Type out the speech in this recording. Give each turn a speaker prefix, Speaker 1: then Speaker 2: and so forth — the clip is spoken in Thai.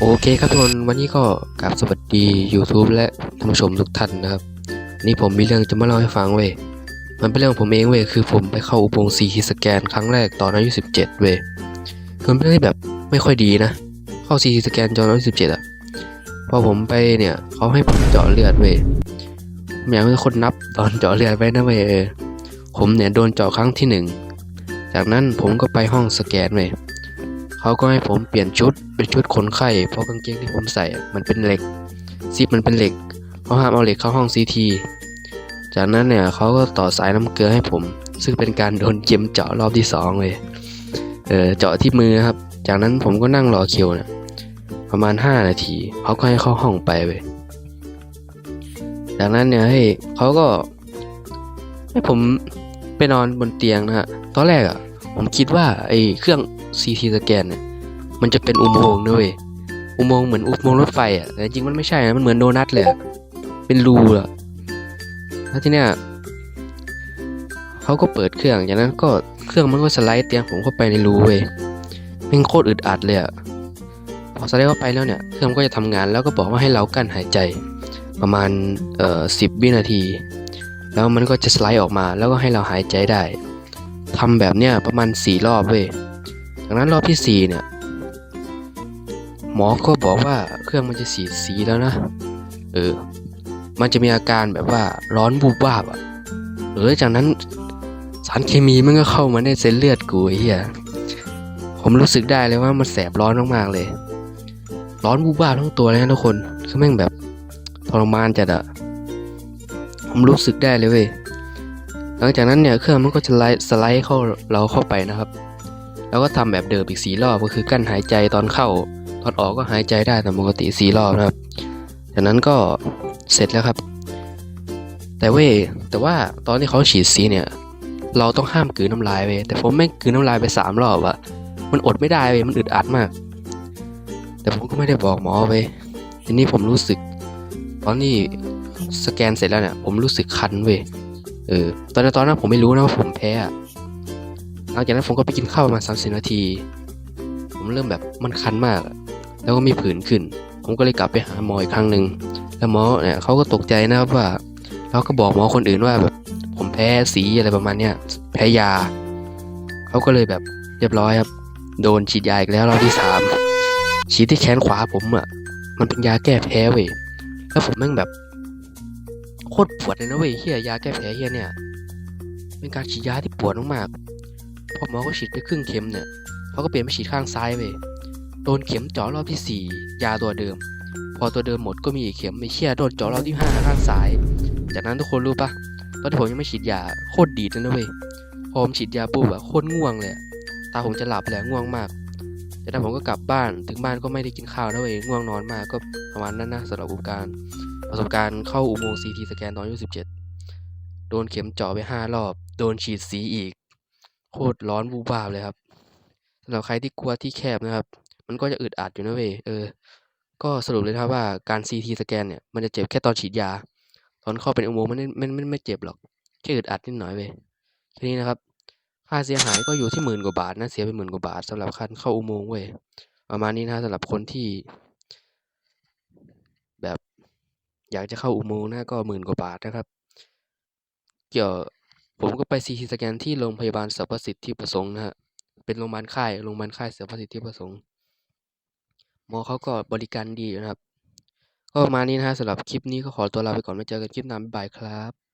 Speaker 1: โอเคครับทุกคนวันนี้ก็กราบสวัสดี YouTube และท่านผู้ชมทุกท่านนะครับ นี่ผมมีเรื่องจะมาเล่าให้ฟังเว้ยมันเป็นเรื่องของผมเองเว้ยคือผมไปเข้าอุโมงค์ซีทีสแกนครั้งแรกตอนอายุ17 เว้ยคือมันเป็นเรื่องที่แบบไม่ค่อยดีนะ เข้าซีทีสแกนตอนอายุ17อะพอผมไปเนี่ยเขาให้ผมเจาะเลือดเว้ยผมอยากให้คนนับตอนเจาะเลือดไว้นะเว้ยผมเนี่ยโดนเจาะครั้งที่หนึ่งจากนั้นผมก็ไปห้องสแกนเว้ย เขาก็ให้ผมเปลี่ยนชุดเป็นชุดคนไข้เพราะกางเกงที่ผมใส่มันเป็นเหล็กซิปมันเป็นเหล็กเขาห้ามเอาเหล็กเข้าห้องซีทีจากนั้นเนี่ยเขาก็ต่อสายน้ำเกลือให้ผม ซึ่งเป็นการโดนเจยมเจาะรอบที่สองเลยเออเจาะที่มือครับ จากนั้นผมก็นั่งรอคิวเนี่ยประมาณ 5 นาทีเขาก็ให้เข้าห้องไปเว้ยจากนั้นเนี่ยให้เขาก็ให้ผมไปนอนบนเตียงนะฮะตอนแรกอะผมคิดว่าไอ้เครื่อง CT สแกนเนี่ยมันจะเป็นอุโมงค์ด้วยอุโมงค์เหมือนอุโมงค์รถไฟอะแต่จริงมันไม่ใช่นะมันเหมือนโดนัทเลยเป็นรูอะแล้วทีเนี้ยเขาก็เปิดเครื่องจากนั้นก็เครื่องมันก็สไลด์เตียงผมเข้าไปในรูเว้ยแม่งโคตรอึดอัดเลยอะพอสไลด์เข้าไปแล้วเนี่ยเครื่องก็จะทำงานแล้วก็บอกว่าให้เรากั้นหายใจประมาณเอ่อสิบวินาที แล้วมันก็จะสไลด์ออกมาแล้วก็ให้เราหายใจได้ทำแบบเนี้ยประมาณสี่รอบเว้ย จากนั้นรอบที่สี่เนี่ยหมอก็บอกว่าเครื่องมันจะสีสีแล้วนะ เออ มันจะมีอาการแบบว่าร้อนบูบวาบอะเออจากนั้นสารเคมีมันก็เข้ามาในเส้นเลือดกูเหี้ยผมรู้สึกได้เลยว่ามันแสบร้อนมากๆเลย ร้อนบูบวาบทั้งตัวเลยนะทุกคน คือแม่งแบบทรมานจัดอะผมรู้สึกได้เลยเว้ย หลังจากนั้นเนี่ยเครื่องมันก็จะไลสไลด์เข้าเราเข้าไปนะครับ แล้วก็ทำแบบเดิมอีกสีรอบก็คือกั้นหายใจตอนเข้า ตอนออกก็หายใจได้ตามปกติสีรอบนะครับ จากนั้นก็เสร็จแล้วครับ แต่เว้แต่ว่าตอนที่เขาฉีดสีเนี่ย เราต้องห้ามกืนน้ำลายเว้แต่ผมไม่งกืนน้ำลายไปสามรอบอะมันอดไม่ได้เว้ยมันอึดอัดมาก แต่ผมก็ไม่ได้บอกหมอเว้ทีนี้ผมรู้สึก ตอนที่สแกนเสร็จแล้วเนี่ย ผมรู้สึกคันเว้ยเออตอนนั้นตอนนั้นผมไม่รู้นะว่าผมแพ้ หลังจากนั้นผมก็ไปกินข้าวประมาณสามสิบนาที ผมเริ่มแบบมันคันมาก แล้วก็มีผื่นขึ้น ผมก็เลยกลับไปหาหมออีกครั้งหนึ่งแล้วหมอเนี่ยเขาก็ตกใจนะครับว่าเราก็บอกหมอคนอื่นว่าแบบผมแพ้สีอะไรประมาณเนี้ยแพ้ยาเขาก็เลยแบบเรียบร้อยครับโดนฉีดยาอีกแล้วรอบที่สามฉีดที่แขนขวาผมอะมันเป็นยาแก้แพ้เว้ยแล้วผมแม่งแบบโคตรปวดเลยนะเว้ยเฮียยาแก้แพ้เฮียเนี่ยเป็นการฉีดยาที่ปวดมากๆ หมอก็ฉีดไปครึ่งเข็มเนี่ยเขาก็เปลี่ยนไปฉีดข้างซ้ายเว้ยโดนเข็มเจาะรอบที่สี่ยาตัวเดิม พอตัวเดิมหมดก็มีอีกเข็มไม่เชี่ยโดนเจาะรอบที่ห้าข้างซ้าย จากนั้นทุกคนรู้ปะตอนที่ผมยังไม่ฉีดยาโคตรดีดเลยนะเว้ยพอผมฉีดยาปุ๊บอะโคตรง่วงเลยอะตาผมจะหลับแล้วง่วงมากจากนั้นผมก็กลับบ้านถึงบ้านก็ไม่ได้กินข้าวนะเว้ยง่วงนอนมากก็ประมาณนั้นนะสำหรับประสบการณ์ประสบการณ์เข้าอุโมงค์ซีทีสแกนตอนอายุสิบเจ็ดโดนเข็มเจาะไปห้ารอบ โดนฉีดสีอีก โคตรร้อนวูบาบเลยครับสำหรับใครที่กลัวที่แคบนะครับ มันก็จะอึดอัดอยู่นะเว้ยเออ ก็สรุปเลยนะครับว่าการ CT สแกนเนี่ยมันจะเจ็บแค่ตอนฉีดยา ตอนเข้าเป็นอุโมงค์มันไม่ไม่ไม่เจ็บหรอกแค่อึดอัดนิดหน่อยเว้ยแค่นี้นะครับ ค่าเสียหายก็อยู่ที่หมื่นกว่าบาทนะเสียไปหมื่นกว่าบาทสำหรับการเข้าอุโมงค์เว้ยประมาณนี้นะสำหรับคนที่ แบบ อยากจะเข้าอุโมงค์นะก็หมื่นกว่าบาทนะครับ เกี่ยว ผมก็ไปซีทีสแกนที่โรงพยาบาลสรรพสิทธิประสงค์นะฮะ เป็นโรงพยาบาลค่าย โรงพยาบาลค่ายสรรพสิทธิประสงค์ หมอเขาก็บริการดีนะครับ ก็ประมาณนี้นะฮะสำหรับคลิปนี้ก็ขอตัวลาไปก่อน ไว้เจอกันคลิปหน้าบ๊ายบายครับ